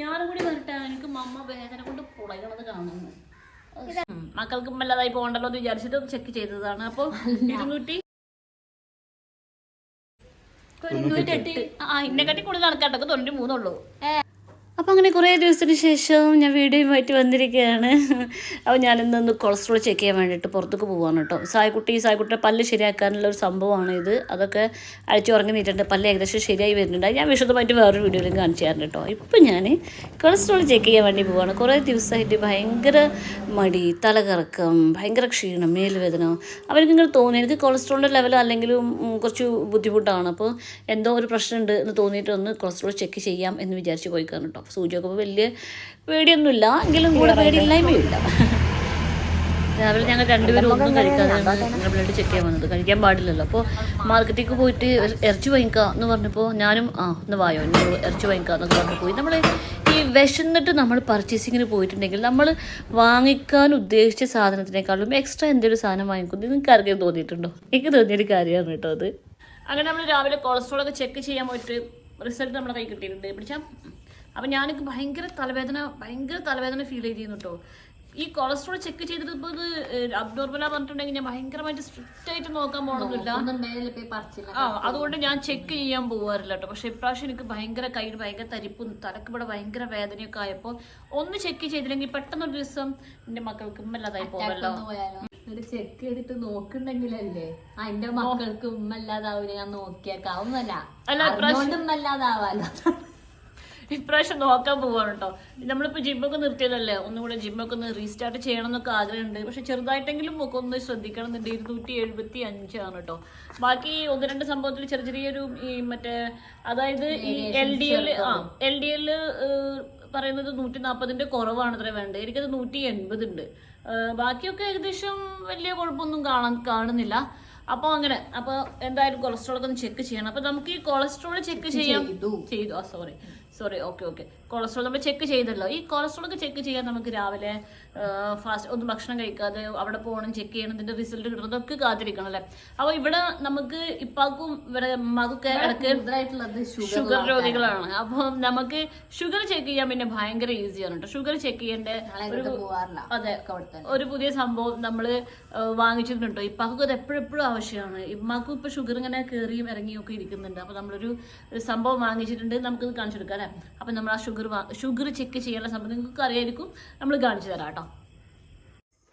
ഞാനും കൂടി വരട്ടെ. എനിക്ക് മമ്മ വേദന കൊണ്ട് പുളയണത് കാണുന്നു. മക്കൾക്കും വല്ലതായി പോകണ്ടല്ലോ എന്ന് വിചാരിച്ചിട്ട് ചെക്ക് ചെയ്തതാണ്. അപ്പൊ ഇരുന്നൂറ്റി ആ ഇന്നെക്കാട്ടി കൂടുതൽ നടക്കാട്ടൊക്കെ തൊണ്ണൂറ്റി മൂന്നുള്ളൂ. അപ്പോൾ അങ്ങനെ കുറേ ദിവസത്തിന് ശേഷം ഞാൻ വീഡിയോയുമായിട്ട് വന്നിരിക്കുകയാണ്. അപ്പോൾ ഞാനിന്നൊന്ന് കൊളസ്ട്രോൾ ചെക്ക് ചെയ്യാൻ വേണ്ടിയിട്ട് പുറത്തേക്ക് പോവാണ് കേട്ടോ. സായ്ക്കുട്ടി സായ്ക്കുട്ടിയുടെ പല്ല് ശരിയാക്കാനുള്ള ഒരു സംഭവമാണ് ഇത്. അതൊക്കെ അഴിച്ചു ഉറങ്ങി പല്ല് ഏകദേശം ശരിയായി വരുന്നുണ്ട്. ഞാൻ വിശദമായിട്ട് വേറൊരു വീഡിയോയിലും കാണിച്ചു തരാം കേട്ടോ. ഇപ്പം ഞാൻ കൊളസ്ട്രോൾ ചെക്ക് ചെയ്യാൻ വേണ്ടി പോവാണ്. കുറേ ദിവസമായിട്ട് ഭയങ്കര മടി തലകറക്കം ഭയങ്കര ക്ഷീണം മേലുവേദന അവർക്ക് ഇങ്ങനെ തോന്നി എനിക്ക് കൊളസ്ട്രോളിന്റെ ലെവൽ അല്ലെങ്കിലും കുറച്ച് ബുദ്ധിമുട്ടാണ്. അപ്പോൾ എന്തോ ഒരു പ്രശ്നമുണ്ട് എന്ന് തോന്നിയിട്ട് ഒന്ന് കൊളസ്ട്രോൾ ചെക്ക് ചെയ്യാം എന്ന് വിചാരിച്ച് പോയിക്കാണ് കേട്ടോ. സൂചിയൊക്കെ. ഇപ്പോൾ വലിയ പേടിയൊന്നുമില്ല. എങ്കിലും കൂടെ പേടിയില്ലായ്മയില്ല രാവിലെ ഞങ്ങൾ രണ്ടുപേരും ഒന്നും കഴിക്കാതെ ഞങ്ങൾ ബ്ലഡ് ചെക്ക് ചെയ്യാൻ വന്നത്. കഴിക്കാൻ പാടില്ലല്ലോ. അപ്പോൾ മാർക്കറ്റിലേക്ക് പോയിട്ട് ഇറ- ഇറച്ചി വാങ്ങിക്കുക എന്ന് പറഞ്ഞപ്പോൾ ഞാനും ആ ഒന്ന് വായോ ഇറച്ചി വാങ്ങിക്കുക എന്നൊക്കെ പറഞ്ഞു പോയി. നമ്മൾ ഈ വിശന്നിട്ട് നമ്മൾ പർച്ചേസിങ്ങിന് പോയിട്ടുണ്ടെങ്കിൽ നമ്മൾ വാങ്ങിക്കാൻ ഉദ്ദേശിച്ച സാധനത്തിനേക്കാളും എക്സ്ട്രാ എന്തെങ്കിലും സാധനം വാങ്ങിക്കുന്നത് നിങ്ങൾക്ക് ആർക്കും തോന്നിയിട്ടുണ്ടോ? എനിക്ക് തോന്നിയൊരു കാര്യമാണ് കേട്ടോ അത്. അങ്ങനെ നമ്മൾ രാവിലെ കൊളസ്ട്രോൾ ഒക്കെ ചെക്ക് ചെയ്യാൻ പോയിട്ട് റിസൾട്ട് നമ്മുടെ കൈ കിട്ടിയിട്ടുണ്ട്. പിടിച്ചാൽ അപ്പം ഞാനൊക്കെ ഭയങ്കര തലവേദന ഭയങ്കര തലവേദന ഫീൽ ചെയ്തിരുന്നു കേട്ടോ ഈ കൊളസ്ട്രോൾ ചെക്ക് ചെയ്തിട്ട് ഇപ്പോൾ ഇത് അബ്നോർമലാ പറഞ്ഞിട്ടുണ്ടെങ്കിൽ ഞാൻ ഭയങ്കരമായിട്ട് സ്ട്രിക്റ്റ് ആയിട്ട് നോക്കാൻ പോകണമെന്നില്ല ആ അതുകൊണ്ട് ഞാൻ ചെക്ക് ചെയ്യാൻ പോവാറില്ല കേട്ടോ പക്ഷെ ഇപ്രാവശ്യം എനിക്ക് ഭയങ്കര കൈ ഭയങ്കര തരിപ്പും തലക്ക് ഇവിടെ ഭയങ്കര വേദനയൊക്കെ ആയപ്പോൾ ഒന്ന് ചെക്ക് ചെയ്തില്ലെങ്കിൽ പെട്ടെന്നൊരു ദിവസം എന്റെ മക്കൾക്ക് ഉമ്മല്ലാതായി പോകല്ലോ ചെക്ക് ചെയ്തിട്ട് നോക്കുന്നുണ്ടെങ്കിലല്ലേ? ആ എന്റെ മക്കൾക്ക് ഉമ്മല്ലാതാവൂല ഞാൻ നോക്കിയേക്കാവുന്നല്ല അല്ല, ഇപ്രാവശ്യം- നോക്കാൻ പോവാണ് കേട്ടോ നമ്മളിപ്പോൾ ജിമ്മൊക്കെ നിർത്തിയതല്ലേ? ഒന്നും കൂടെ ജിമ്മൊക്കെ ഒന്ന് റീസ്റ്റാർട്ട് ചെയ്യണം എന്നൊക്കെ ആഗ്രഹമുണ്ട്. പക്ഷെ ചെറുതായിട്ടെങ്കിലും ഒക്കെ ഒന്ന് ശ്രദ്ധിക്കണം എന്നുണ്ട് ഇരുന്നൂറ്റി എഴുപത്തി അഞ്ചാണ് കേട്ടോ ബാക്കി ഒന്ന് രണ്ട് സംഭവത്തിൽ ചെറിയ ചെറിയൊരു ഈ മറ്റേ അതായത് ഈ എൽ ഡി എൽ ആ എൽ ഡി എൽ പറയുന്നത് നൂറ്റി നാൽപ്പതിന്റെ കുറവാണ് അത്ര വേണ്ടത്. എനിക്കത് നൂറ്റി എൺപത് ഉണ്ട് ബാക്കിയൊക്കെ ഏകദേശം വലിയ കുഴപ്പമൊന്നും കാണാൻ കാണുന്നില്ല. അപ്പോൾ അങ്ങനെ അപ്പോൾ എന്തായാലും കൊളസ്ട്രോൾ ഒക്കെ ഒന്ന് ചെക്ക് ചെയ്യണം. അപ്പോൾ നമുക്ക് ഈ കൊളസ്ട്രോൾ ചെക്ക് ചെയ്യാം. ചെയ്തു. ആ sorry sorry okay okay cholesterol നമ്മൾ ചെക്ക് ചെയ്തല്ലോ. ഈ കൊളസ്ട്രോൾ ഒക്കെ ചെക്ക് ചെയ്യാൻ നമുക്ക് രാവിലെ ഫാസ്റ്റ് ഒന്നും ഭക്ഷണം കഴിക്കാതെ അവിടെ പോകണം ചെക്ക് ചെയ്യണം ഇതിന്റെ റിസൾട്ട് കിട്ടുന്നതൊക്കെ കാത്തിരിക്കണം അല്ലേ? അപ്പോൾ ഇവിടെ നമുക്ക് ഇപ്പാക്കും ഇവിടെ മകൊക്കെ ഇടയ്ക്ക് ഷുഗർ രോഗികളാണ്. അപ്പോൾ നമുക്ക് ഷുഗർ ചെക്ക് ചെയ്യാൻ പിന്നെ ഭയങ്കര ഈസിയാണ് കേട്ടോ ഷുഗർ ചെക്ക് ചെയ്യേണ്ട ഒരു അതെ. ഒരു പുതിയ സംഭവം നമ്മൾ വാങ്ങിച്ചിട്ടുണ്ടോ ഇപ്പാക്കും അത് എപ്പോഴെപ്പോഴും ആവശ്യമാണ്. ഇമ്മാക്കും ഇപ്പൊ ഷുഗർ ഇങ്ങനെ കയറിയും ഇറങ്ങിയും ഒക്കെ ഇരിക്കുന്നുണ്ട്. അപ്പോൾ നമ്മളൊരു ഒരു സംഭവം വാങ്ങിച്ചിട്ടുണ്ട്. നമുക്കിത് കാണിച്ചു കൊടുക്കാം അല്ലേ? അപ്പൊ നമ്മൾ ആ ഷുഗർ ഷുഗർ ചെക്ക് ചെയ്യാനുള്ള സംഭവം. നിങ്ങൾക്ക് അറിയായിരിക്കും നമ്മൾ കാണിച്ചു തരാം കേട്ടോ.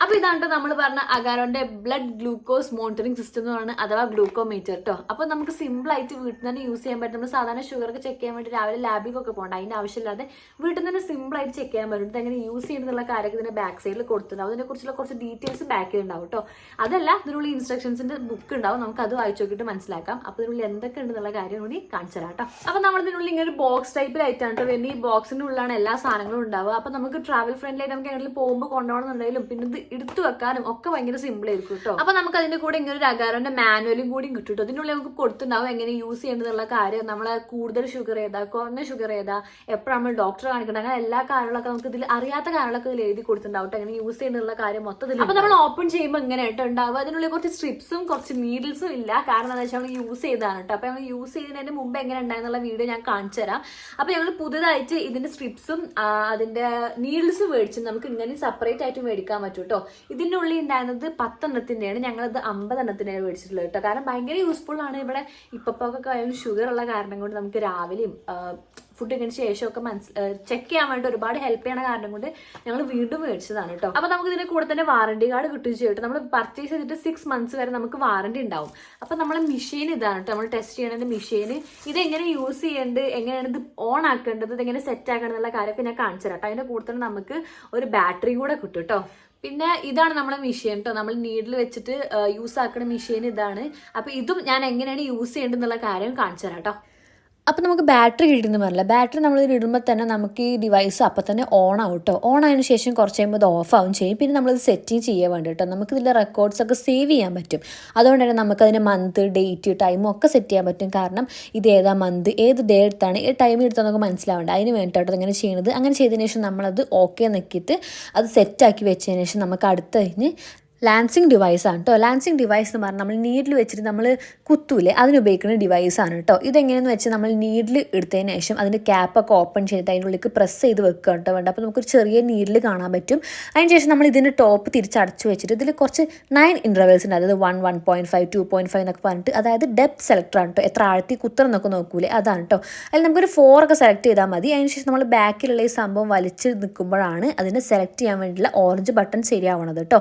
അപ്പൊ ഇതാണ് നമ്മൾ പറഞ്ഞ അഗാരോന്റെ ബ്ലഡ് ഗ്ലൂക്കോസ് മോണിറ്ററിംഗ് സിസ്റ്റം എന്ന് പറയുന്നത് അഥവാ ഗ്ലൂക്കോമീറ്റർ കേട്ടോ അപ്പൊ നമുക്ക് സിമ്പിൾ ആയിട്ട് വീട്ടിൽ തന്നെ യൂസ് ചെയ്യാൻ പറ്റും. നമ്മൾ സാധാരണ ഷുഗർ ഒക്കെ ചെക്ക് ചെയ്യാൻ വേണ്ടി രാവിലെ ലാബിലേക്കൊക്കെ പോകണ്ട. അതിന്റെ ആവശ്യമില്ലാതെ വീട്ടിൽ തന്നെ സിമ്പിൾ ആയിട്ട് ചെക്ക് ചെയ്യാൻ പറ്റും. അങ്ങനെ യൂസ് ചെയ്യുന്നുള്ള കാര്യമൊക്കെ ഇതിന്റെ ബാക്ക് സൈഡിൽ കൊടുത്തിട്ടുണ്ടാവും. അതിനെ കുറിച്ചുള്ള കുറച്ച് ഡീറ്റെയിൽസ് ബാക്കിൽ ഉണ്ടാവും കേട്ടോ അതല്ല ഇതിനുള്ള ഇൻസ്ട്രക്ഷൻസിന്റെ ബുക്ക് ഉണ്ടാവും. നമുക്ക് അത് വായിച്ചു നോക്കിയിട്ട് മനസ്സിലാക്കാം. അപ്പൊ ഇതിനുള്ളിൽ എന്തൊക്കെ ഉണ്ടെന്നുള്ള കാര്യം കൂടി കാണിച്ചു തരാം കേട്ടോ അപ്പൊ നമ്മൾ ഇതിനുള്ളിൽ ഇങ്ങനെ ഒരു ബോക്സ് ടൈപ്പിലായിട്ടാണ് കേട്ടോ വരുന്നത്. ഈ ബോക്സിന്റെ ഉള്ളിലാണ് എല്ലാ സാധനങ്ങളും ഉണ്ടാവുക. അപ്പൊ നമുക്ക് ട്രാവൽ ഫ്രണ്ട്ലി നമുക്ക് എങ്ങനെയും പോകുമ്പോൾ കൊണ്ടുപോകണമെന്നുണ്ടെങ്കിലും പിന്നെ ഇത് എടുത്തു വെക്കാനും ഒക്കെ ഭയങ്കര സിമ്പിൾ ആയിരിക്കും കേട്ടോ അപ്പൊ നമുക്ക് അതിന്റെ കൂടെ ഇങ്ങനെ ഒരു അകാരോന്റെ മാനുവലും കൂടി കിട്ടും കേട്ടോ ഇതിനുള്ളിൽ നമുക്ക് കൊടുത്തുണ്ടാവും എങ്ങനെ യൂസ് ചെയ്യേണ്ടതുള്ള കാര്യം. നമ്മളെ കൂടുതൽ ഷുഗർ ഏതാ കുറഞ്ഞ ഷുഗർ ഏതാ എപ്പോഴും നമ്മൾ ഡോക്ടറെ കാണിക്കണം അങ്ങനെ എല്ലാ കാര്യങ്ങളൊക്കെ നമുക്ക് ഇതിൽ അറിയാത്ത കാര്യങ്ങളൊക്കെ ഇതിൽ എഴുതി കൊടുത്തിട്ടുണ്ടാവും കേട്ടോ എങ്ങനെ യൂസ് ചെയ്യേണ്ടതുള്ള കാര്യം മൊത്തത്തിൽ അപ്പൊ നമ്മൾ ഓപ്പൺ ചെയ്യുമ്പോൾ ഇങ്ങനെ കേട്ടോ ഉണ്ടാവും അതിനുള്ളിൽ കുറച്ച് സ്ട്രിപ്സും കുറച്ച് നീഡിൽസും ഇല്ല. കാരണം എന്താ വെച്ചാൽ നമ്മൾ യൂസ് ചെയ്താണ് കേട്ടോ അപ്പൊ നമ്മൾ യൂസ് ചെയ്യുന്നതിന് മുമ്പ് എങ്ങനെ ഉണ്ടായെന്നുള്ള വീഡിയോ ഞാൻ കാണിച്ചു തരാം. അപ്പൊ ഞങ്ങൾ പുതുതായിട്ട് ഇതിന്റെ സ്ട്രിപ്സും അതിന്റെ നീഡിൽസും മേടിച്ച് നമുക്ക് ഇങ്ങനെ സെപ്പറേറ്റ് ആയിട്ട് മേടിക്കാൻ പറ്റും കേട്ടോ ഇതിന്റെ ഉള്ളിൽ ഉണ്ടായിരുന്നത് പത്തെണ്ണത്തിന്റെയാണ് ഞങ്ങളത് അമ്പതെണ്ണത്തിനാണ് മേടിച്ചിട്ടുള്ളത് കേട്ടോ. കാരണം ഭയങ്കര യൂസ്ഫുൾ ആണ് ഇവിടെ ഇപ്പൊക്കെ ആയാലും ഷുഗർ ഉള്ള കാരണം കൊണ്ട് നമുക്ക് രാവിലെയും ഫുഡ് കഴിഞ്ഞ ശേഷമൊക്കെ മനസ്സ് ചെക്ക് ചെയ്യാൻ വേണ്ടി ഒരുപാട് ഹെൽപ്പ് ചെയ്യണ കാരണം കൊണ്ട് ഞങ്ങൾ വീണ്ടും മേടിച്ചതാണ് കേട്ടോ. അപ്പൊ നമുക്ക് ഇതിന്റെ കൂടെ തന്നെ വാറണ്ടി കാർഡ് കിട്ടുകയും ചെയ്യും കേട്ടോ. നമ്മൾ പർച്ചേസ് ചെയ്തിട്ട് സിക്സ് മന്ത്സ് വരെ നമുക്ക് വാറണ്ടി ഉണ്ടാവും. അപ്പൊ നമ്മളെ മെഷീൻ ഇതാണ് കേട്ടോ. നമ്മൾ ടെസ്റ്റ് ചെയ്യേണ്ട മെഷീൻ ഇത് എങ്ങനെ യൂസ് ചെയ്യേണ്ടത് എങ്ങനെയാണ് ഇത് ഓൺ ആക്കേണ്ടത് ഇത് എങ്ങനെ സെറ്റ് ആക്കേണ്ടത് എന്നുള്ള കാര്യമൊക്കെ ഞാൻ കാണിച്ചു തരാം കേട്ടോ. അതിന്റെ കൂടെ തന്നെ നമുക്ക് ഒരു ബാറ്ററി കൂടെ കിട്ടും കേട്ടോ. പിന്നെ ഇതാണ് നമ്മുടെ മെഷീൻ കേട്ടോ നമ്മൾ നീഡിൽ വെച്ചിട്ട് യൂസ് ആക്കുന്ന മെഷീൻ ഇതാണ്. അപ്പൊ ഇതും ഞാൻ എങ്ങനെയാണ് യൂസ് ചെയ്യേണ്ടത് എന്നുള്ള കാര്യം കാണിച്ചു തരാം കേട്ടോ അപ്പോൾ നമുക്ക് ബാറ്ററി കിട്ടുന്നു പറഞ്ഞില്ല? ബാറ്ററി നമ്മൾ ഇടുമ്പോൾ തന്നെ നമുക്ക് ഈ ഡിവൈസ് അപ്പം തന്നെ ഓൺ ആവും കേട്ടോ ഓൺ ആയതിനു ശേഷം കുറച്ച് കഴിയുമ്പോൾ ഇത് ഓഫ് ആവും ചെയ്യും. പിന്നെ നമ്മളിത് സെറ്റിംഗ് ചെയ്യാൻ വേണ്ടി കേട്ടോ നമുക്ക് ഇതിന്റെ റെക്കോർഡ്സ് ഒക്കെ സേവ് ചെയ്യാൻ പറ്റും. അതുകൊണ്ട് തന്നെ നമുക്കതിന് മന്ത് ഡേറ്റ് ടൈമും ഒക്കെ സെറ്റ് ചെയ്യാൻ പറ്റും. കാരണം ഇത് ഏതാ മന്ത് ഏത് ഡേ എടുത്താണ് ഏത് ടൈം എടുത്താൽ നമുക്ക് മനസ്സിലാവേണ്ട. അതിന് വേണ്ടിയിട്ടോ അങ്ങനെ ചെയ്യുന്നത് അങ്ങനെ ചെയ്തതിന് ശേഷം നമ്മളത് ഓക്കെ നിൽക്കിയിട്ട് അത് സെറ്റാക്കി വെച്ചതിന് ശേഷം നമുക്ക് അടുത്തതിന് ലാൻസിങ് ഡിവൈസ് ആണ് കേട്ടോ ലാൻസിങ് ഡിവൈസ് എന്ന് പറഞ്ഞാൽ നമ്മൾ നീഡിൽ വെച്ചിട്ട് നമ്മൾ കുത്തൂലേ അതിനുപയോഗിക്കുന്ന ഡിവൈസ് ആണ് കേട്ടോ ഇതെങ്ങനെയെന്ന് വെച്ചാൽ നമ്മൾ നീഡിൽ എടുത്തതിന് ശേഷം അതിന്റെ ക്യാപ്പൊക്കെ ഓപ്പൺ ചെയ്തിട്ട് അതിന്റെ ഉള്ളിൽ പ്രസ് ചെയ്ത് വെക്കുക കേട്ടോ വേണ്ട അപ്പോൾ നമുക്കൊരു ചെറിയ നീഡിൽ കാണാൻ പറ്റും. അതിന് ശേഷം നമ്മൾ ഇതിന്റെ ടോപ്പ് തിരിച്ചടച്ചു വെച്ചിട്ട് ഇതിൽ കുറച്ച് നയൻ ഇന്റർവെൽസ് ഉണ്ട്. അതായത് one one point five two point five എന്നൊക്കെ പറഞ്ഞിട്ട് അതായത് ഡെപ്ത് സെലക്ടർ ആണ് കേട്ടോ എത്ര ആഴത്തി കുത്തണം എന്നൊക്കെ നോക്കൂലേ അതാണ് കേട്ടോ അതിൽ നമുക്കൊരു ഫോർ ഒക്കെ സെലക്ട് ചെയ്താൽ മതി. അതിന് ശേഷം നമ്മൾ ബാക്കിലുള്ള ഈ സംഭവം വലിച്ച് നിൽക്കുമ്പോഴാണ് അതിനെ സെലക്ട് ചെയ്യാൻ വേണ്ടിയുള്ള ഓറഞ്ച് ബട്ടൺ ശരിയാവണത് കേട്ടോ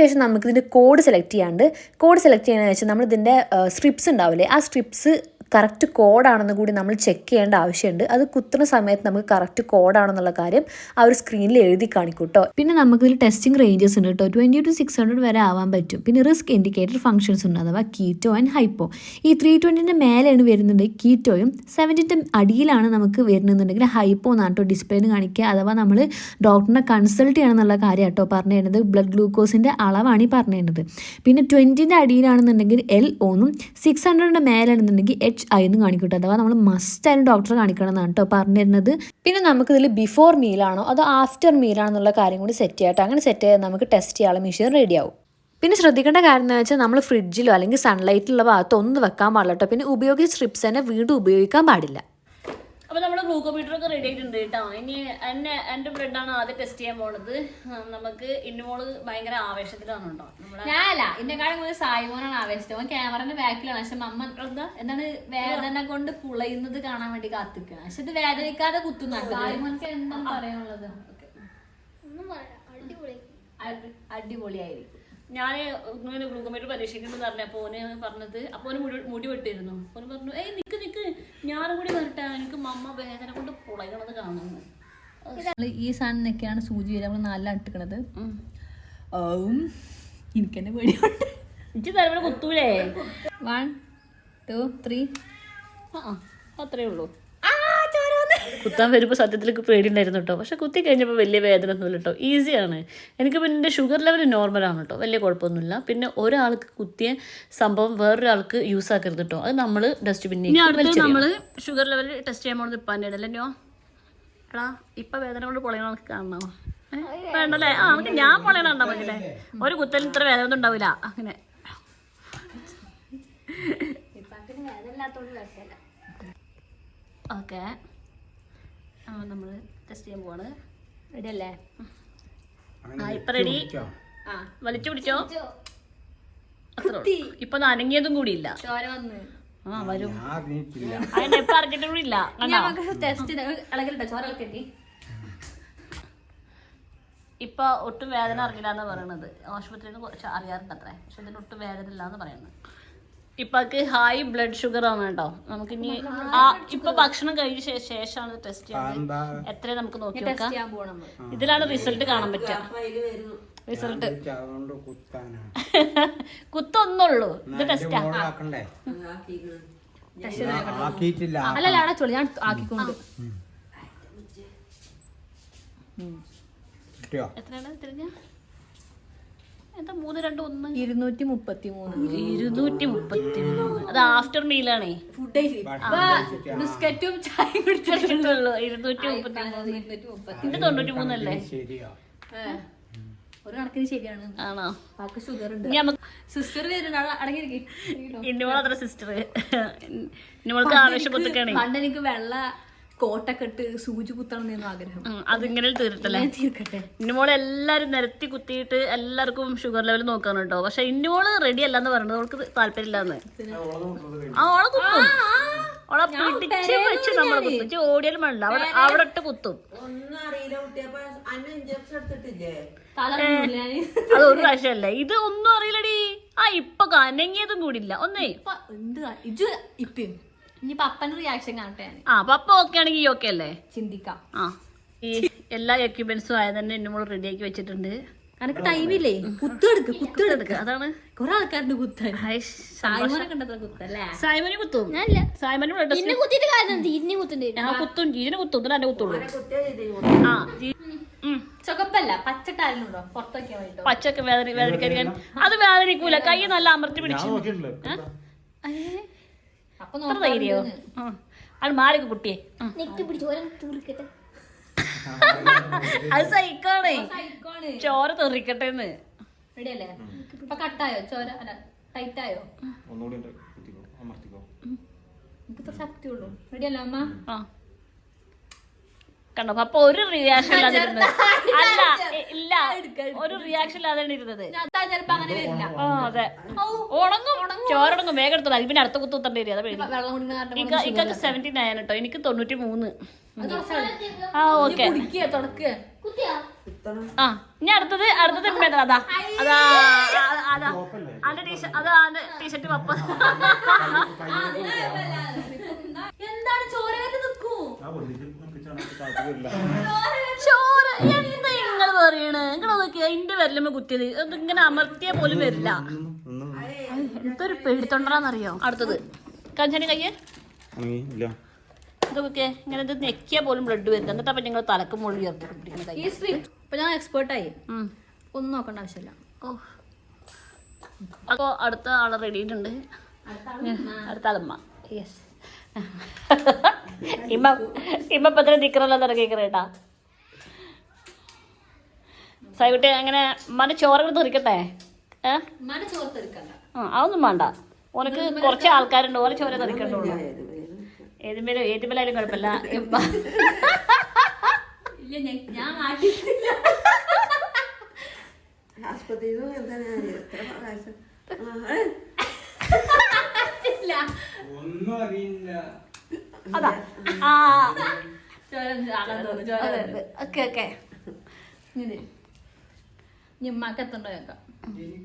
അതിനുശേഷം നമുക്കിതിന്റെ കോഡ് സെലക്ട് ചെയ്യാണ്ട് കോഡ് സെലക്ട് ചെയ്യുന്നതെന്ന് വെച്ചാൽ നമ്മളിതിന്റെ സ്ട്രിപ്സ് ഉണ്ടാവില്ലേ? ആ സ്ട്രിപ്സ് കറക്റ്റ് കോഡാണെന്ന് കൂടി നമ്മൾ ചെക്ക് ചെയ്യേണ്ട ആവശ്യമുണ്ട്. അത് കുത്തുന്ന സമയത്ത് നമുക്ക് കറക്റ്റ് കോഡാണെന്നുള്ള കാര്യം ആ ഒരു സ്ക്രീനിൽ എഴുതി കാണിക്കും കേട്ടോ പിന്നെ നമുക്ക് ഇതിൽ ടെസ്റ്റിംഗ് റേഞ്ചസ് ഉണ്ട് കേട്ടോ ട്വന്റി ടു സിക്സ് ഹൺഡ്രഡ് വരെ ആവാൻ പറ്റും. പിന്നെ റിസ്ക് ഇൻഡിക്കേറ്റർ ഫംഗ്ഷൻസ് ഉണ്ട്. അഥവാ കീറ്റോ ആൻഡ് ഹൈപ്പോ ഈ ത്രീ ട്വന്റിന്റെ മേലെയാണ് വരുന്നുണ്ട് കീറ്റോയും സെവന്റിന്റെ അടിയിലാണ് നമുക്ക് വരുന്നുണ്ടെങ്കിൽ ഹൈപ്പോ എന്നാണ് കേട്ടോ ഡിസ്പ്ലേന്ന് കാണിക്കുക. അഥവാ നമ്മൾ ഡോക്ടറിനെ കൺസൾട്ട് ചെയ്യണമെന്നുള്ള കാര്യം കേട്ടോ പറഞ്ഞു തരുന്നത്. ബ്ലഡ് ഗ്ലൂക്കോസിന്റെ അളവാണ് ഈ പറഞ്ഞു തരുന്നത്. പിന്നെ ട്വന്റിന്റെ അടിയിലാണെന്നുണ്ടെങ്കിൽ എൽ ഒന്നും സിക്സ് ഹൺഡ്രഡിന്റെ മേലാണെന്നുണ്ടെങ്കിൽ എച്ച് ഐ എന്ന് കാണിക്കട്ടെ. അഥവാ നമ്മൾ മസ്റ്റ് ആയാലും ഡോക്ടറെ കാണിക്കണം എന്നാണ് കേട്ടോ പറഞ്ഞു തരുന്നത് പിന്നെ നമുക്കിതിൽ ബിഫോർ മീലാണോ അതോ ആഫ്റ്റർ മീലാണെന്നുള്ള കാര്യം കൂടി സെറ്റ് ചെയ്യാട്ടോ. അങ്ങനെ സെറ്റ് ചെയ്താൽ നമുക്ക് ടെസ്റ്റ് ചെയ്യാനുള്ള മെഷീൻ റെഡി ആവും. പിന്നെ ശ്രദ്ധിക്കേണ്ട കാര്യം എന്ന് വെച്ചാൽ നമ്മൾ ഫ്രിഡ്ജിലോ അല്ലെങ്കിൽ സൺലൈറ്റിലുള്ള ഭാഗത്തോ ഒന്നും വെക്കാൻ പാടില്ല കേട്ടോ പിന്നെ ഉപയോഗിച്ച സ്ട്രിപ്സ് തന്നെ വീണ്ടും ഉപയോഗിക്കാൻ പാടില്ല. അപ്പൊ നമ്മുടെ ഗ്ലൂക്കോമീറ്റർ ഒക്കെ റെഡി ആയിട്ടുണ്ട് കേട്ടോ. ഇനി എന്നെ എന്റെ ബ്ലഡാണ് ആദ്യം ടെസ്റ്റ് ചെയ്യാൻ പോണത്. നമുക്ക് ഇന്നുമോൾ ഭയങ്കര ആവേശത്തിലാണ് കേട്ടോ. ഞാനല്ല എന്നെക്കാളും കൂടുതൽ സായിമോനാണ് ആവേശത്തിൽ അവൻ ക്യാമറന്റെ ബാക്കിലാണ് പക്ഷെ അമ്മ എന്താ? എന്താണ് വേദന കൊണ്ട് പുളയുന്നത് കാണാൻ വേണ്ടി കാത്തിക്കണം. പക്ഷെ ഇത് വേദനിക്കാതെ കുത്തുന്നുണ്ട് സായിമോനക്ക് എന്താ പറയാനുള്ളത്? അടി- അടിപൊളിയായിരിക്കും. ഞാൻ ഇങ്ങനെ ഗ്ലൂക്കോമീറ്റർ പരീക്ഷിക്കണമെന്ന് പറഞ്ഞപ്പോ ഓന് പറഞ്ഞത് അപ്പൊ ഓന് മുടി മുടി വെട്ടിയിരുന്നു. ഓന് പറഞ്ഞു ഏയ് ഞാനും കൂടി വരട്ടെ എനിക്ക് മമ്മ വേദന കൊണ്ട് പുളയണത് കാണുന്നു ഈ സാധനമൊക്കെയാണ് സൂചി വരെ നമ്മൾ നല്ല ഇട്ടിക്കണത് എനിക്കെന്നെ പേടിയുണ്ട്. ഇജ്ജ് തലമുറ കുത്തൂലേ? വൺ ടു ത്രീ ആ, അത്രേ ഉള്ളൂ. കുത്താൻ വരുമ്പോൾ സത്യത്തിൽ പേടിയുണ്ടായിരുന്നു കേട്ടോ പക്ഷെ കുത്തി കഴിഞ്ഞപ്പോൾ വലിയ വേദന ഒന്നുമില്ല കേട്ടോ ഈസിയാണ് എനിക്ക് പിന്നെ എന്റെ ഷുഗർ ലെവൽ നോർമലാണ് കേട്ടോ വലിയ കുഴപ്പമൊന്നുമില്ല. പിന്നെ ഒരാൾക്ക് കുത്തിയ സംഭവം വേറൊരാൾക്ക് യൂസ് ആക്കരുത് കേട്ടോ അത് നമ്മൾ ഡസ്റ്റ്ബിന്നിൽ നമ്മൾ ഷുഗർ ലെവൽ ടെസ്റ്റ് ചെയ്യാൻ പോകുന്നത് ഇപ്പം തന്നെ എടാ ഇപ്പം വേദന കൊണ്ട് പൊളയണ നമുക്ക് കാണണോ? വേണ്ടല്ലേ? ആ നമുക്ക് ഞാൻ പൊളയണ ഉണ്ടാവില്ലേ ഒരു കുത്തലിന് ഇത്ര വേദന ഒന്നും ഉണ്ടാവില്ല അങ്ങനെ. ഓക്കെ. നമ്മൾ ടെസ്റ്റ് ചെയ്യാൻ പോവാണ്. റെഡി അല്ലേ? ആ ഇപ്പൊ റെഡി ആ വലിച്ചു പിടിച്ചോ അത്രേ. ഇപ്പൊ നനങ്ങിയതും കൂടി ഇല്ല ചോര വന്ന്. ആ വരും. ഞാൻ അറിഞ്ഞിട്ടില്ല. അതിനെ ഇപ്പൊ അറിഞ്ഞിട്ടും കൂടി ഇല്ല. ഇപ്പൊ ഒട്ടും വേദന അറിഞ്ഞില്ല എന്ന് പറയണത്. ആശുപത്രിയിൽ നിന്ന് കുറച്ച് അറിയാറുണ്ട് അത്രേ പക്ഷെ ഇതിന് ഒട്ടും വേദന ഇല്ല എന്ന് പറയുന്നത്. ഇപ്പൊക്ക് ഹൈ ബ്ലഡ് ഷുഗർ ആണ് കേട്ടോ. നമുക്ക് ഇനി ആ ഇപ്പൊ ഭക്ഷണം കഴിഞ്ഞ ശേഷമാണ് ടെസ്റ്റ് ചെയ്യുന്നത് എത്ര നമുക്ക് നോക്കി നോക്കാം. ചെയ്യാൻ പോകണം നമ്മൾ. ഇതിലാണ് റിസൾട്ട് കാണാൻ പറ്റുക. റിസൾട്ട് കുത്തൊന്നുള്ളൂ. ഇത് ടെസ്റ്റ് അല്ലല്ല അവിടെ ചൊല്ലി. ഞാൻ ആക്കിക്കൊണ്ട്. എത്രയാണ് തിരിഞ്ഞ? എന്താ മൂന്ന് രണ്ട് ഒന്ന്? ഇരുന്നൂറ്റി മുപ്പത്തി മൂന്ന് ഇരുന്നൂറ്റി മുപ്പത്തി മൂന്ന് അത് ആഫ്റ്റർ മീലാണേ ഫുഡ് ബിസ്ക്കറ്റും ചായയും കുടിച്ചിട്ടുള്ളൂ ഇരുന്നൂറ്റി മുപ്പത്തി മൂന്ന് ഇത് തൊണ്ണൂറ്റി മൂന്നല്ലേ ഒരു കണക്കിന് ശരിയാണ്. ആണോ? പാക്ക് ഷുഗർ ഉണ്ട്. ഇനി നമുക്ക് സിസ്റ്റർ വരുന്ന അടങ്ങിയിരിക്കും അത്ര സിസ്റ്റർ ആവേശം കുത്തിക്കാണേ പണ്ട് എനിക്ക് വെള്ള കോട്ടൊക്കെ ഇട്ട് സൂചി കുത്തണം എന്ന് ആഗ്രഹം. അതിങ്ങനെ തീർത്തല്ലേ? തീർക്കട്ടെ. ഇന്നുമോൾ എല്ലാരും നിരത്തി കുത്തിയിട്ട് എല്ലാവർക്കും ഷുഗർ ലെവൽ നോക്കാൻ കേട്ടോ പക്ഷെ ഇന്നുമോൾ റെഡി അല്ലാന്ന് പറഞ്ഞത് അവൾക്ക് താല്പര്യമില്ലാന്ന്. ആ ഓളെ കുത്തും. ഓളെ പിടിച്ച് വെച്ച് നമ്മളെ കുത്തും. ഓടിയാലും വേണ്ട. അവിടെ അവിടെ ഇട്ട് കുത്തും. അത് ഒരു പ്രാവശ്യമല്ല. ഇത് ഒന്നും അറിയില്ലടി. ആ ഇപ്പൊ കനങ്ങിയതും കൂടില്ല ഒന്നേ. ഇപ്പൊ എന്ത് കാ- ഇത് ഇപ്പം ഇനിയിപ്പൊ പപ്പന്റെ റിയാക്ഷൻ കാണട്ടെ ആ പപ്പ ഓക്കെ ആണെങ്കിൽ ഈ ഓക്കെ അല്ലേ? ചിന്തിക്കാം. ആ. ഈ എല്ലാ എക്യുപ്മെന്റ്സും ആയത് തന്നെ നമ്മൾ റെഡിയാക്കി വെച്ചിട്ടുണ്ട്. കണക്ക് ടൈമില്ലേ കുത്തെടുക്ക് കുത്തെടുക്ക് അതാണ്. കൊറേ ആൾക്കാരുടെ കുത്താൻ. സായ്മന് കുത്തും. സായ്മന് കുത്തിട്ട് കാര്യം ഇന്നെ ഞാൻ കുത്തും ജീവന് കുത്തും. കുത്തുള്ളൂ. ആ ചുകപ്പല്ല പച്ചട്ടായിരുന്നുണ്ടോ പുറത്തൊക്കെ പച്ചക്ക് വേദന വേദനിക്കാൻ അത് വേദനിക്കൂല. കൈ നല്ല അമർത്തി പിടിച്ചു. അത്ര ധൈര്യോ ആ. അത് മാറിക്ക് കുട്ടിയെ. ആ. അത് സഹിക്കാണേ. ചോര തെറിക്കട്ടെ എന്ന് റെഡി ഇപ്പൊ കട്ടായോ? ചോര അല്ല ടൈറ്റായോ? ഒന്നുകൂടി ഉണ്ട്. കുത്തിക്കോ. അമർത്തിക്കോ. എനിക്ക് ഇത്ര ശക്തി ഉള്ളൂ റെഡി അമ്മ? ആ. കണ്ടോ? അപ്പൊ ഒരു റിയാക്ഷൻ ഇല്ലാതെ ഇരുന്നത്. അല്ല ഇല്ല. ഒരു റിയാക്ഷൻ ഇല്ലാതെ ഇരുന്നത്. ആ അതെ. ഉണങ്ങും. ചോറുണങ്ങും വേഗം എടുത്തോ അത് പിന്നെ അടുത്ത കുത്തു കുത്തേണ്ടി ഇക്കൊക്കെ സെവന്റി നയൻ കേട്ടോ എനിക്ക് തൊണ്ണൂറ്റി മൂന്ന് ആ ഓക്കെ. ആ ഇനി അടുത്തത് അടുത്തത് ഇമ്മേടെ അതാ അതാ അതാ ടീഷർട്ട് അതാ ടീഷർട്ട് പപ്പ എന്താണ് ചോര വരെ നിൽക്കൂ ആ പൊന്നിച്ച് നമുക്ക് ചാണകത്തിൽ കാത്തു വരില്ല ചോര എന്താ നിങ്ങൾ പറയണ്? നിങ്ങൾ നോക്കിയാ എന്റെ വരലമ്മ കുത്തിയത്. ഇങ്ങനെ അമർത്തിയ പോലും വരില്ല. എന്തൊരു പേടിത്തൊണ്ടറാന്നറിയോ അടുത്തത്. കഞ്ചാനി കയ്യ്? ഇതൊക്കെ ഇങ്ങനെ ഇത് ഞെക്കിയാ പോലും ബ്ലഡ് വരുന്നത്. എന്നിട്ട് അപ്പൊ ഞങ്ങൾ തലക്ക് മുഴുവൻ ഉയർത്തി പിടിക്കുന്ന കൈ. ഈ സ്ട്രീം ഇപ്പൊ ഞാൻ എക്സ്പേർട്ടായി ഉം. ഒന്നും നോക്കേണ്ട ആവശ്യമില്ല. ഓ. അപ്പോ അടുത്ത ആൾ റെഡിയിട്ടുണ്ട് അടുത്ത ആളമ്മ യെസ് ഇമ്മ ഇമ്മ പത്ര എത്ര നിക്കറല്ല തുടങ്ങിക്കറ കേട്ടാ. സായിക്കുട്ടി അങ്ങനെ മന ചോറകൾ തെറിക്കട്ടെ ആ അതൊന്നും വേണ്ട. ഉനക്ക് കുറച്ച് ആൾക്കാരുണ്ട് ഓരോ ചോര തെറിക്കണ്ടുള്ളൂ ഏതുമേലും ഏതുമേലായാലും കുഴപ്പമില്ല. ഇമ്മ. ഇല്ല ഞാൻ- ഞാൻ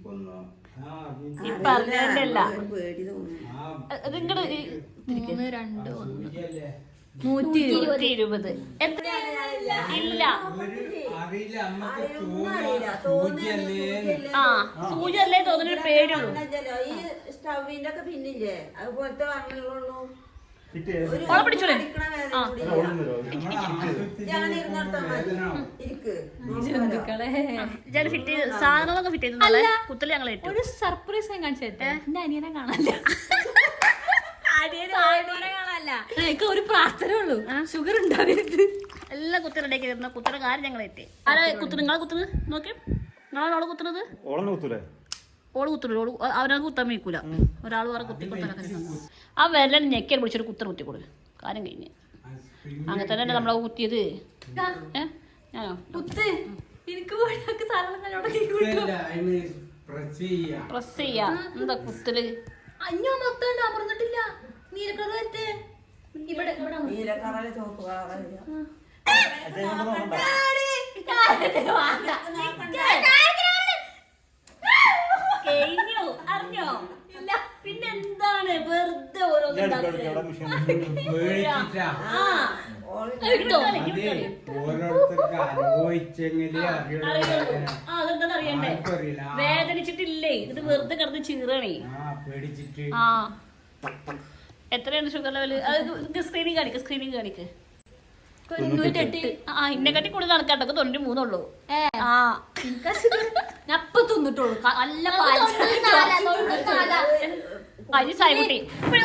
തോന്നുന്നു ആ മൂന്ന് രണ്ട് ഒന്ന്. പൂജയല്ലേ? നൂറ്റി ഇരുപത്. നൂറ്റി ഇരുപത് എത്ര ഇല്ല. ആ സൂചി അല്ലേ തോന്നുന്നൊരു പറഞ്ഞല്ലോ, ഈ സ്റ്റൗവിന്റെ ഒക്കെ പിന്നില്ലേ? അതുപോലത്തെ വാങ്ങലുള്ളൂ. ഓളെ പിടിച്ചോളെ. ഫിറ്റ് ചെയ്ത് സാധനങ്ങളൊക്കെ ഫിറ്റ് ചെയ്തല്ലേ കുത്തൽ ഞങ്ങൾ ഇട്ടു ഒരു സർപ്രൈസ് ഞാൻ കാണിച്ചു തരട്ടെ? എന്റെ അനിയനെ കാണാനില്ല. എനിക്ക് ഒരു പ്രാർത്ഥന ഉള്ളൂ. ഷുഗർ ഉണ്ടാവരുത് എല്ലാം കുത്തി റെഡിയാക്കി തരുന്ന കുത്തറ കാര്യം ഞങ്ങൾ എത്തി ആരാ കുത്തുന്നത് നിങ്ങളെ കുത്തുന്നത് നോക്കി നിങ്ങളാണ് കുത്തുന്നത് ഓളന്ന് കുത്തൂലേ? ഓൾ കുത്തുള്ളൂ ഓൾ അവനത് കുത്താൻ വയ്ക്കൂല. ഒരാൾ വേറെ കുത്തി കുത്തലൊക്കെ ആ വിരലൻ ഞെക്കിയാൽ പിടിച്ചൊരു കുത്തറ കുത്തി കൊടുക്കും കാര്യം കഴിഞ്ഞ്. അങ്ങനെ തന്നെ നമ്മളെ കുത്തിയത്. പ്രസ് ചെയ്യാ. എന്താ കുത്തൽ? അഞ്ഞോ മൊത്തം അമർന്നിട്ടില്ല നീലക്കറ വരട്ടെ. ഇവിടെ ചോപ്പ് കളറ കഴിഞ്ഞു അറിഞ്ഞോ ഇല്ല പിന്നെ എന്താണ് വെറുതെ ഓരോരുത്തർക്ക്. അനുഭവിച്ചെങ്കിലേ അറിയണ്ടേ? വേദനിച്ചിട്ടില്ലേ? ഇത് വെറുതെ കിടന്ന് ചീറണേ ആ എത്രയാണ് ഷുഗർ ലെവൽ അത് സ്ക്രീനിങ് കാണിക്ക് സ്ക്രീനിങ് കാണിക്ക്. ആ ഇന്നെക്കാട്ടി കൂടുതൽ കണക്കാട്ടൊക്കെ തൊണ്ണൂറ്റി മൂന്നുള്ളൂ ആ. ഞാൻ തിന്നിട്ടുള്ളൂ. നല്ല നല്ല അരി സായ്കുട്ടി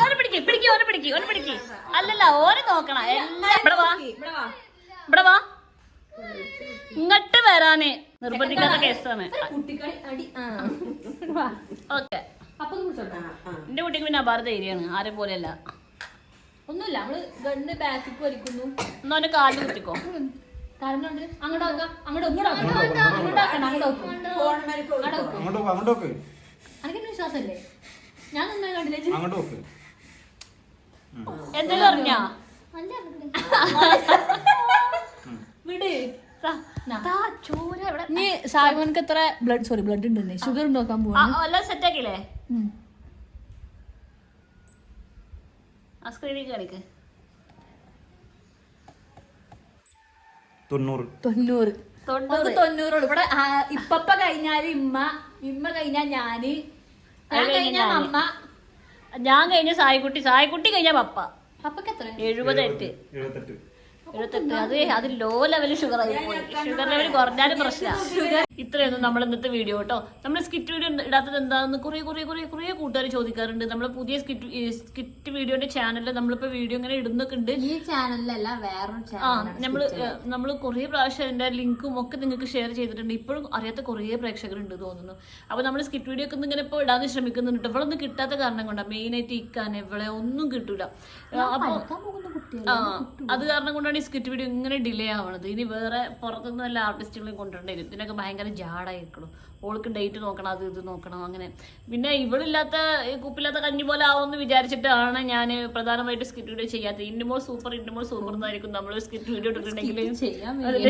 ഓനെ പിടിക്ക് പിടിക്ക് ഓനെ പിടിക്ക് ഓനെ പിടിക്ക്. അല്ലല്ല ഓനെ നോക്കണം. എല്ലാം ഇവിടെ വാ. ഇവിടെ വാ. ഇങ്ങോട്ട് വരാന് നിർബന്ധിക്കാത്ത കേസാണ്. കുട്ടിക്കളി അടി ആ. ഓക്കെ. എന്റെ കുട്ടിക്ക് പിന്നെ അപാര ധൈര്യമാണ് ആരെ പോലെയല്ല. ഒന്നുമില്ല നമ്മൾ ഗണ്ണ് ബാക്കിക്ക് വലിക്കുന്നു. എന്നാ അവന്റെ കാലിൽ കുത്തിക്കോ. കാരണമുണ്ട് അങ്ങോട്ട് നോക്കാം അങ്ങോട്ട് അങ്ങോട്ട് അങ്ങോട്ട് അങ്ങോട്ട് അങ്ങോട്ട് അങ്ങോട്ട് അവിടെ നോക്കും. അങ്ങോട്ട് നോക്ക്. അങ്ങോട്ട് നോക്ക്. അനക്കെന്നെ വിശ്വാസല്ലേ ഞാൻ അങ്ങോട്ട് നോക്ക്. എന്തെങ്കിലും അറിഞ്ഞാ? വിട്. സായിമോനക്ക് എത്ര ബ്ലഡ് സോറി ബ്ലഡ് ഉണ്ടെന്നേ? ഷുഗർ നോക്കാൻ ആ, പോവാണ് സെറ്റ് ആക്കിയില്ലേ? ഉം. ആ സ്ക്രീനിൽ കാണിക്ക് തൊണ്ണൂറ്. തൊണ്ണൂറ്. തൊണ്ണൂറ്. തൊണ്ണൂറുള്ളൂ ഇവിടെ ആ, ഇപ്പപ്പ കഴിഞ്ഞാൽ ഇമ്മ ഇമ്മ കഴിഞ്ഞാ ഞാൻ ഞാൻ കഴിഞ്ഞ സായിക്കുട്ടി. സായിക്കുട്ടി കഴിഞ്ഞ പപ്പ. പപ്പക്ക് എത്ര? എഴുപതെട്ട്. എഴുപത്തെട്ട്. എഴുപത്തെട്ട് അത് അത് ലോ ലെവൽ ഷുഗർ ആയി പോയി. ഷുഗർ ലെവൽ കുറഞ്ഞാലും പ്രശ്നമാണ് ഇത്രയൊന്നും നമ്മൾ ഇന്നത്തെ വീഡിയോ കേട്ടോ നമ്മൾ സ്കിറ്റ് വീഡിയോ ഇടാത്തത് എന്താണെന്ന് കുറേ കുറേ കുറേ കുറേ കൂട്ടുകാർ ചോദിക്കാറുണ്ട്. നമ്മൾ പുതിയ സ്കിറ്റ് സ്കിറ്റ് വീഡിയോന്റെ ചാനലിൽ നമ്മളിപ്പോൾ വീഡിയോ ഇങ്ങനെ ഇടുന്നൊക്കെ ഉണ്ട് ഈ ചാനലിലല്ല വേറെ ആ നമ്മൾ നമ്മൾ നമ്മൾ കുറേ പ്രാവശ്യം അതിന്റെ ലിങ്കും ഒക്കെ നിങ്ങൾക്ക് ഷെയർ ചെയ്തിട്ടുണ്ട്. ഇപ്പോഴും അറിയാത്ത കുറേ പ്രേക്ഷകരുണ്ട് തോന്നുന്നു. അപ്പോൾ നമ്മൾ സ്കിറ്റ് വീഡിയോ ഒക്കെ ഇങ്ങനെ ഇപ്പോൾ ഇടാൻ ശ്രമിക്കുന്നുണ്ട്. ഇവളൊന്നും കിട്ടാത്ത കാരണം കൊണ്ടാണ് മെയിനായിട്ട് ഇക്കാൻ ഇവളെ ഒന്നും കിട്ടൂല. അപ്പോൾ ആ അത് കാരണം കൊണ്ടാണ് ഈ സ്കിറ്റ് വീഡിയോ ഇങ്ങനെ ഡിലേ ആവണത്. ഇനി വേറെ പുറത്തുനിന്ന് വല്ല ആർട്ടിസ്റ്റുകളെയും കൊണ്ടുവരേണ്ടി വരും ഇതിനൊക്കെ ഭയങ്കര ജാടായിരിക്കണം ഓൾക്ക് ഡേറ്റ് നോക്കണം അത് ഇത് നോക്കണം അങ്ങനെ. പിന്നെ ഇവളില്ലാത്ത കുപ്പില്ലാത്ത കഞ്ഞി പോലെ ആവുമെന്ന് വിചാരിച്ചിട്ടാണ് ഞാൻ പ്രധാനമായിട്ട് സ്കിറ്റ് വീഡിയോ ചെയ്യാത്തത്. ഇന്നുമോൾ സൂപ്പർ ഇന്നുമോൾ സൂപ്പർ എന്നായിരിക്കും നമ്മൾ സ്കിറ്റ് വീഡിയോ ഇട്ടിട്ടുണ്ടെങ്കിൽ അതിൽ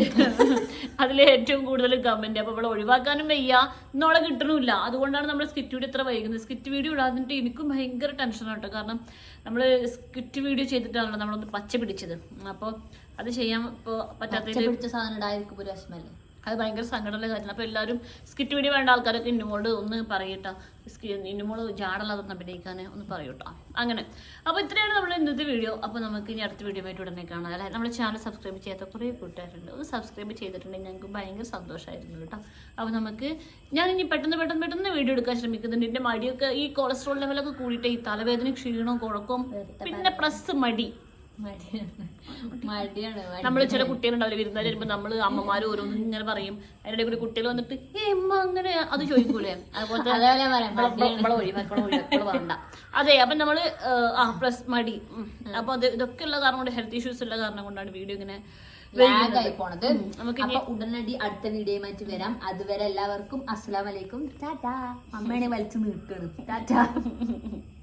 അതിൽ ഏറ്റവും കൂടുതൽ കമന്റ് അപ്പൊ ഇവിടെ ഒഴിവാക്കാനും വയ്യ. ഇന്നോളെ കിട്ടണമില്ല അതുകൊണ്ടാണ് നമ്മൾ സ്കിറ്റ് വീഡിയോ ഇത്ര വൈകുന്നത്. സ്കിറ്റ് വീഡിയോ ഇടാതിട്ട് എനിക്കും ഭയങ്കര ടെൻഷനാണ് കേട്ടോ. കാരണം നമ്മൾ സ്കിറ്റ് വീഡിയോ ചെയ്തിട്ടാണല്ലോ നമ്മളൊന്ന് പച്ച പിടിച്ചത്. അപ്പോൾ അത് ചെയ്യാൻ ഇപ്പോൾ പറ്റാത്ത പിടിച്ച സാധനം ഇടായിരിക്കും ഒരു വിഷമല്ലേ? അത് ഭയങ്കര സങ്കടമുള്ള കാര്യമാണ്. അപ്പോൾ എല്ലാവരും സ്കിറ്റ് വീഡിയോ വേണ്ട ആൾക്കാരൊക്കെ ഇന്നുമോട് ഒന്ന് പറയട്ടോ. ഇന്നുമോൾ ജാടല്ലാതെ അഭിനയിക്കാൻ ഒന്ന് പറയൂട്ടോ. അങ്ങനെ. അപ്പോൾ ഇത്രയാണ് നമ്മൾ ഇന്നത്തെ വീഡിയോ അപ്പോൾ നമുക്ക് ഇനി അടുത്ത വീഡിയോ ആയിട്ട് ഉടനെ കാണാം. അല്ലെ? നമ്മുടെ ചാനൽ സബ്സ്ക്രൈബ് ചെയ്യാത്ത കുറേ കൂട്ടുകാരുണ്ട്. ഒന്ന് സബ്സ്ക്രൈബ് ചെയ്തിട്ടുണ്ടെങ്കിൽ ഞങ്ങൾക്ക് ഭയങ്കര സന്തോഷമായിരുന്നു കേട്ടോ. അപ്പോൾ നമുക്ക് ഞാൻ ഇനി പെട്ടെന്ന് പെട്ടെന്ന് പെട്ടെന്ന് വീഡിയോ എടുക്കാൻ ശ്രമിക്കുന്നുണ്ട്. എന്റെ മടിയൊക്കെ ഈ കൊളസ്ട്രോൾ ലെവലൊക്കെ കൂടിയിട്ട് ഈ തലവേദന ക്ഷീണവും കുഴക്കവും പിന്നെ പ്ലസ് മടി. നമ്മൾ ചില കുട്ടികളുണ്ടാവില്ല വിരുന്നാർ വരുമ്പോൾ നമ്മൾ അമ്മമാർ ഓരോന്നും ഇങ്ങനെ പറയും. അതിനിടെ കൂടി കുട്ടികൾ വന്നിട്ട് ഏ അമ്മ അങ്ങനെ അത് ചോദിക്കൂലേ? അതുപോലത്തെ നമ്മളെ അതെ അപ്പൊ നമ്മൾ ആ പ്ലസ് മടി. അപ്പൊ അത് ഇതൊക്കെ ഉള്ള കാരണം കൊണ്ട് ഹെൽത്ത് ഇഷ്യൂസ് ഉള്ള കാരണം കൊണ്ടാണ് വീഡിയോ ഇങ്ങനെ പോണത്. നമുക്ക് ഉടനടി അടുത്ത വീഡിയോയുമായിട്ട് വരാം. അതുവരെ എല്ലാവർക്കും അസ്സലാം വലൈക്കും ടാറ്റാ. അമ്മേനെ വലിച്ചു നീട്ടാണ് ടാറ്റാ.